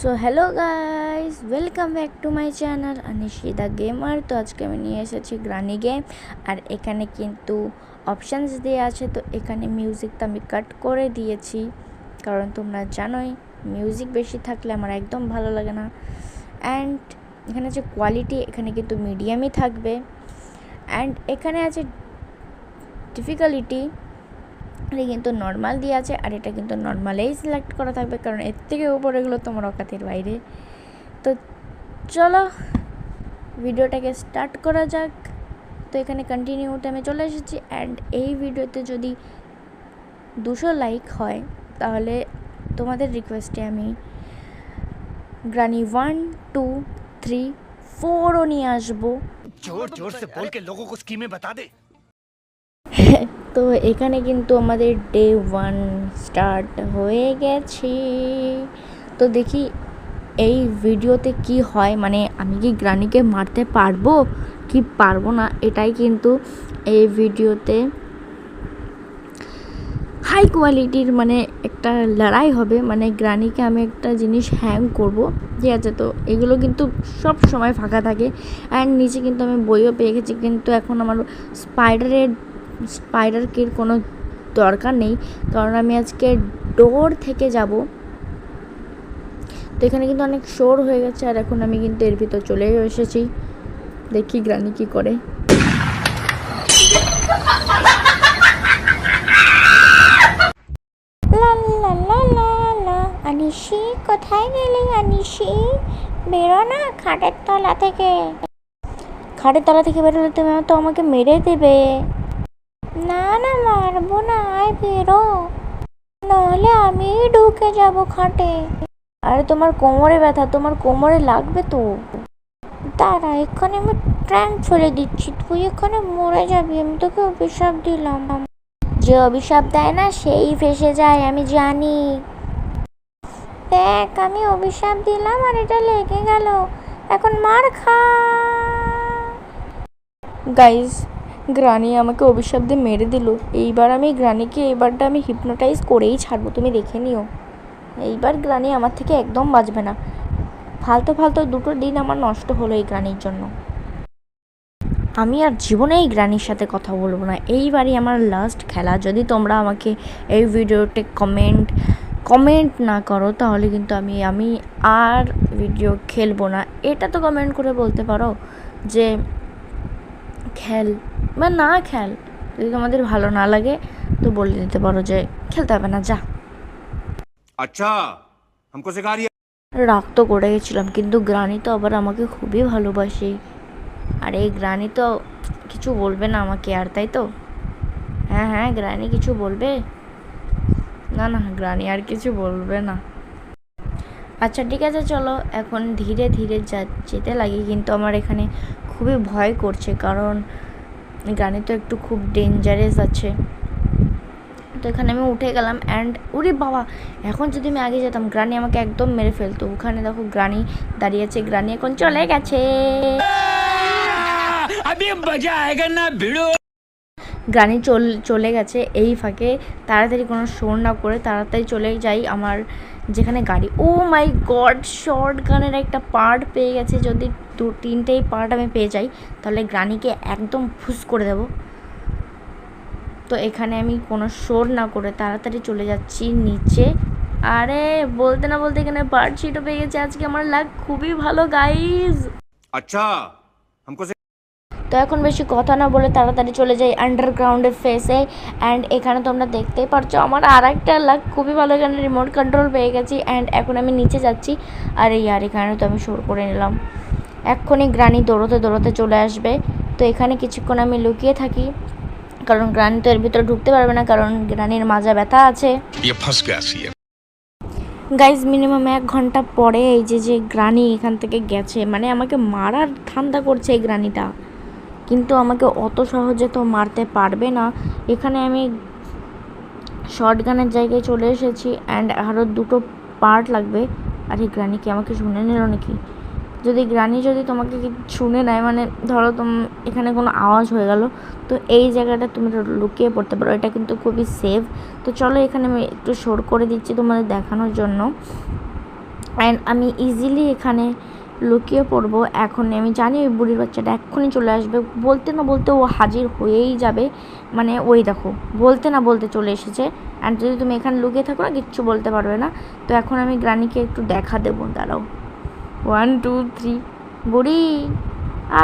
So hello guys welcome back to my channel Anishida gamer তো আজকে আমি নিয়ে এসেছি গ্রানি গেম আর এখানে কিন্তু অপশানস দেওয়া আছে। তো এখানে মিউজিকটা আমি কাট করে দিয়েছি, কারণ তোমরা জানোই মিউজিক বেশি থাকলে আমার একদম ভালো লাগে না। অ্যান্ড এখানে যে কোয়ালিটি এখানে কিন্তু মিডিয়ামই থাকবে। অ্যান্ড এখানে আছে ডিফিকাল্টি এটা কিন্তু নর্মাল দিয়ে আছে আর এটা কিন্তু নর্মালেই সিলেক্ট করা থাকবে কারণ এর থেকে উপরেগুলো তোমার অকাতের বাইরে। তো চলো ভিডিওটাকে স্টার্ট করা যাক। তো এখানে কন্টিনিউতে আমি চলে এসেছি অ্যান্ড এই ভিডিওতে যদি দুশো লাইক হয় তাহলে তোমাদের রিকোয়েস্টে আমি গ্রানি ওয়ান টু থ্রি ফোরও নিয়ে আসব। জোর জোর স্কিমে বাতা দে। তো এখানে কিন্তু আমাদের ডে ওয়ান স্টার্ট হয়ে গেছে। তো দেখি এই ভিডিওতে কি হয় মানে আমি কি গ্রানিকে মারতে পারব, কি পারব না, এটাই কিন্তু এই ভিডিওতে। হাই কোয়ালিটির মানে একটা লড়াই হবে মানে গ্রানিকে আমি একটা জিনিস হ্যাং করব। ঠিক আছে, তো এগুলো কিন্তু সব সময় ফাঁকা থাকে। অ্যান্ড নিচে কিন্তু আমি বইও পেয়ে গেছি, কিন্তু এখন আমার স্পাইডারের স্পাইডারকের কোনো দরকার নেই, কারণ আমি আজকে ডোর থেকে যাব। তো এখানে কিন্তু অনেক শোর হয়ে গেছে, আর এখন আমি কিন্তু এর ভিতর চলে এসেছি। দেখি গ্রানি কি করে। আনিশি কোথায় গেলি আনিশি বেরো না খাটের তলা থেকে। খাটের তলা থেকে বেরোলে তুমি তো আমাকে মেরে দেবে। না না, মারবো না, আয় বেরো। নাহলে আমি ঢুকে যাব খাটে। আরে তোমার কোমরে ব্যথা, তোমার কোমরে লাগবে তো। দাঁড়া এখানে আমি ট্র্যাঙ্ক ফেলে দিচ্ছি, তুই এখানে মরে যাবি, আমি তোকে অভিশাপ দিলাম। যে অভিশাপ দেয় না, সেই ফেসে যায়, আমি জানি। দেখ, আমি অভিশাপ দিলাম আর এটা লেগে গেল। এখন মার খা। গাইজ গ্রানি আমাকে অভিশাপ দিয়ে মেরে দিল। এইবার আমি গ্রানিকে, এবারটা আমি হিপনোটাইজ করেই ছাড়বো, তুমি দেখে নিও। এইবার গ্রানি আমার থেকে একদম বাঁচবে না। ফালতু ফালতু দুটো দিন আমার নষ্ট হলো এই গ্রানির জন্য। আমি আর জীবনে এই গ্রানির সাথে কথা বলব না। এইবারই আমার লাস্ট খেলা। যদি তোমরা আমাকে এই ভিডিওতে কমেন্ট কমেন্ট না করো, তাহলে কিন্তু আমি আমি আর ভিডিও খেলব না। এটা তো কমেন্ট করে বলতে পারো যে, খেল বা না খেল যদি তোমাদের ভালো না লাগে তো বলে দিতে পারো যে খেলতে হবে না যা। আচ্ছা রাগ তো করে গেছিলাম কিন্তু গ্রানি তো আবার আমাকে খুবই ভালোবাসে। আর এই গ্রানি তো কিছু বলবে না আমাকে আর তাই তো? হ্যাঁ হ্যাঁ গ্রানি কিছু বলবে? না না গ্রানি আর কিছু বলবে না। আচ্ছা ঠিক আছে চলো এখন ধীরে ধীরে যা যেতে লাগে কিন্তু আমার এখানে খুবই ভয় করছে কারণ গানে তো একটু খুব ডেঞ্জারাস আছে। তো এখানে আমি উঠে গেলাম অ্যান্ড উরে বাবা এখন যদি আমি আগে যেতাম গ্রানি আমাকে একদম মেরে ফেলতো। ওখানে দেখো গ্রানি দাঁড়িয়ে আছে গ্রানি এখন চলে গেছে। গ্রানি চল চলে গেছে এই ফাঁকে। তাড়াতাড়ি কোনো শোর না করে তাড়াতাড়ি চলে যাই আমার যেখানে গাড়ি, ও মাই গড, শর্ট গানের একটা পার্ট পেয়ে গেছে। যদি দু, তিনটেই পার্ট আমি পেয়ে যাই, তাহলে গ্রানিকে একদম ফুস করে দেব। তো এখানে আমি কোনো শোর না করে তাড়াতাড়ি চলে যাচ্ছি নিচে। আরে, বলতে না বলতে এখানে পার্ট শিটও পেয়ে গেছে। আজকে আমার লাগ খুবই ভালো গাইজ আচ্ছা তো এখন বেশি কথা না বলে তাড়াতাড়ি চলে যাই আন্ডারগ্রাউন্ডের ফেসে অ্যান্ড এখানে তোমরা দেখতেই পারছ আমার আর একটা লাগ খুবই ভালো এখানে রিমোট কন্ট্রোল পেয়ে গেছি। অ্যান্ড এখন আমি নিচে যাচ্ছি। আর এই আর এখানে তো আমি শুরু করে নিলাম। এক্ষুনি গ্রানি দৌড়তে দৌড়তে চলে আসবে। তো এখানে কিছুক্ষণ আমি লুকিয়ে থাকি। কারণ গ্রানি তো এর ভিতরে ঢুকতে পারবে না কারণ গ্রানির মাজা ব্যথা আছে। গাইজ মিনিমাম এক ঘণ্টা পরে এই যে যে গ্রানি এখান থেকে গেছে মানে আমাকে মারার ঠান্ডা করছে এই গ্রানিটা। কিন্তু আমাকে অত সহজে তো মারতে পারবে না। এখানে আমি শর্ট গানের জায়গায় চলে এসেছি অ্যান্ড আরও দুটো পার্ট লাগবে। আর এই গ্রানি, কি আমাকে শুনে নিল নাকি? যদি গ্রানি যদি তোমাকে শুনে নেয় মানে ধরো তোম, এখানে কোনো আওয়াজ হয়ে গেল, তো এই জায়গাটা তুমি লুকিয়ে পড়তে পারো, এটা কিন্তু খুবই সেফ তো চলো এখানে আমি একটু শোর করে দিচ্ছি তোমাদের দেখানোর জন্য। অ্যান্ড আমি ইজিলি এখানে লুকিয়ে পড়ব। এখন আমি জানি ওই বুড়ির বাচ্চাটা এক্ষুনি চলে আসবে। বলতে না বলতে ও হাজির হয়েই যাবে। মানে ওই দেখো, বলতে না বলতে চলে এসেছে। অ্যান্ড যদি তুমি এখানে লুকিয়ে থাকো না, কিচ্ছু বলতে পারবে না। তো এখন আমি গ্রানিকে একটু দেখা দেবো। দাঁড়াও। ওয়ান টু থ্রি বুড়ি!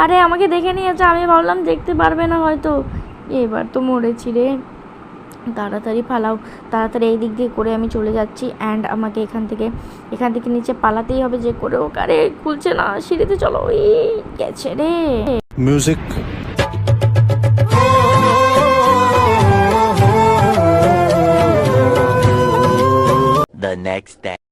আরে, আমাকে দেখে নিয়েছে। আমি ভাবলাম দেখতে পারবে না হয়তো। এবার তো মরেছি রে। তাড়াতাড়ি পালাও। তাড়াতাড়ি এই দিক দিয়ে করে আমি চলে যাচ্ছি অ্যান্ড আমাকে এখান থেকে এখান থেকে নিচে পালাতেই হবে যে করে ও কারে খুলছে না সিঁড়িতে চলো। এই গেছে রে। Music the next day.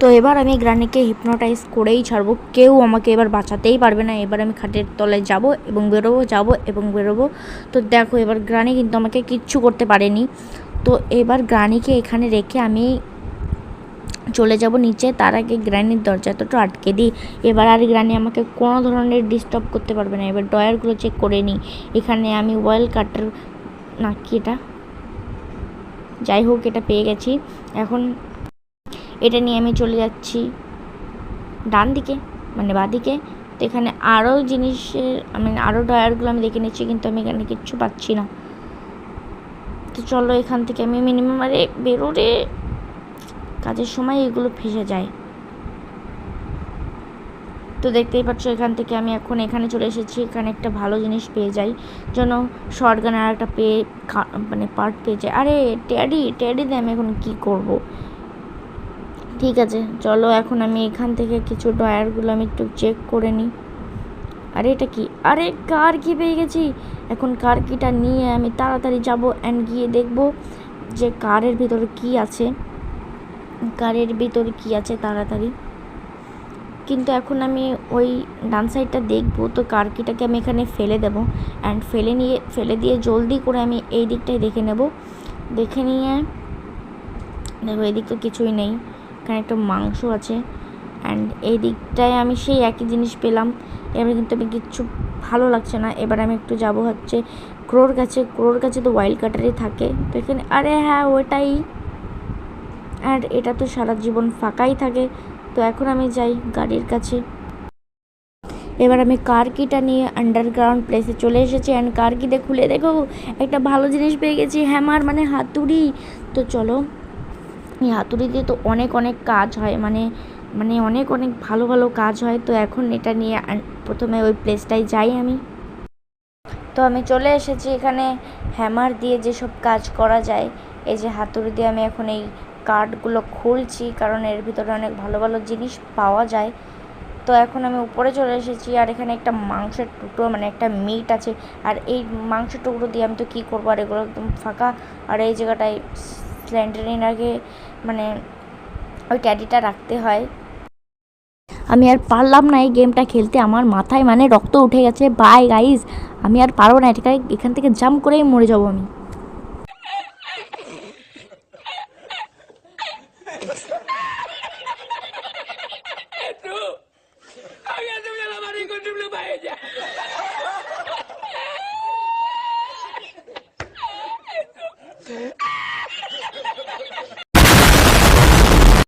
তো এবার আমি গ্রানিকে হিপনোটাইজ করেই ছাড়বো। কেউ আমাকে এবার বাঁচাতেই পারবে না। এবার আমি খাটের তলায় যাব এবং বেরোবো, যাব এবং বেরোবো। তো দেখো, এবার গ্রানি কিন্তু আমাকে কিচ্ছু করতে পারেনি। তো এবার গ্রানিকে এখানে রেখে আমি চলে যাব নিচে। তার আগে গ্রানির দরজা তো আটকে দিই। এবার আর গ্রানি আমাকে কোনো ধরনের ডিস্টার্ব করতে পারবে না। এবার ডয়ারগুলো চেক করে নিই। এখানে আমি ওয়েল কাটার না, কি এটা? যাই হোক, এটা পেয়ে গেছি। এখন এটা নিয়ে আমি চলে যাচ্ছি ডান দিকে মানে বাদিকে তো এখানে আরও জিনিসের মানে আরও ডয়ারগুলো আমি দেখে নিচ্ছি, কিন্তু আমি এখানে কিচ্ছু পাচ্ছি না। তো চলো এখান থেকে আমি মিনিমাম আরে বেরোরে কাজের সময় এগুলো ফেসে যায়। তো দেখতেই পাচ্ছ এখান থেকে আমি এখন এখানে চলে এসেছি, এখানে একটা ভালো জিনিস পেয়ে যাই। যেন শর্ট গানের আর একটা পেয়ে খা- মানে পার্ট পেয়ে যায় আরে ট্যাডি ট্যাডি দিয়ে আমি এখন কী করব? ঠিক আছে, চলো এখন আমি এখান থেকে কিছু ডয়ারগুলো আমি একটু চেক করে নিই। আরে এটা কি? আরে কার কি পেয়ে গেছি? এখন কার কিটা নিয়ে আমি তাড়াতাড়ি যাব অ্যান্ড গিয়ে দেখব যে কারের ভিতরে কি আছে। কারের ভিতরে কি আছে তাড়াতাড়ি। কিন্তু এখন আমি ওই ডান সাইডটা দেখব, তো কার কিটাকে আমি এখানে ফেলে দেবো। অ্যান্ড ফেলে নিয়ে, ফেলে দিয়ে জলদি করে আমি এই দিকটাই দেখে নেব। দেখে নিয়ে, দেখো এদিক তো কিছুই নেই। এখানে একটা মাংস আছে অ্যান্ড এই দিকটায় আমি সেই একই জিনিস পেলাম। এবার কিন্তু আমি কিচ্ছু ভালো লাগছে না। এবার আমি একটু যাব হচ্ছে ক্রোর কাছে। ক্রোর কাছে তো ওয়াইল্ড কাটারই থাকে। তো এখানে, আরে হ্যাঁ ওটাই। আর এটা তো সারা জীবন ফাঁকাই থাকে। তো এখন আমি যাই গাড়ির কাছে। এবার আমি কার কিটা নিয়ে আন্ডারগ্রাউন্ড প্লেসে চলে এসেছি। অ্যান্ড কার কিটা খুলে দেখো, একটা ভালো জিনিস পেয়ে গেছি। হ্যামার মানে হাতুড়ি। তো চলো এই হাতুড়ি দিয়ে তো অনেক অনেক কাজ হয় মানে মানে অনেক অনেক ভালো ভালো কাজ হয়। তো এখন এটা নিয়ে প্রথমে ওই প্লেসটায় যাই আমি। তো আমি চলে এসেছি এখানে হ্যামার দিয়ে যেসব কাজ করা যায়। এই যে হাতুড়ি দিয়ে আমি এখন এই কার্ডগুলো খুলছি, কারণ এর ভিতরে অনেক ভালো ভালো জিনিস পাওয়া যায়। তো এখন আমি উপরে চলে এসেছি, আর এখানে একটা মাংসের টুকরো মানে একটা মিট আছে। আর এই মাংসের টুকরো দিয়ে আমি তো কী করব? আর এগুলো একদম ফাঁকা। আর এই জায়গাটায় স্ল্যান্ডারিনাকে মানে ওই ক্যাডিটা রাখতে হয়। আমি আর পারলাম না এই গেমটা খেলতে, আমার মাথায় মানে রক্ত উঠে গেছে। বাই গাইজ আমি আর পারব না, এটাকে এখান থেকে জাম্প করেই মরে যাব আমি।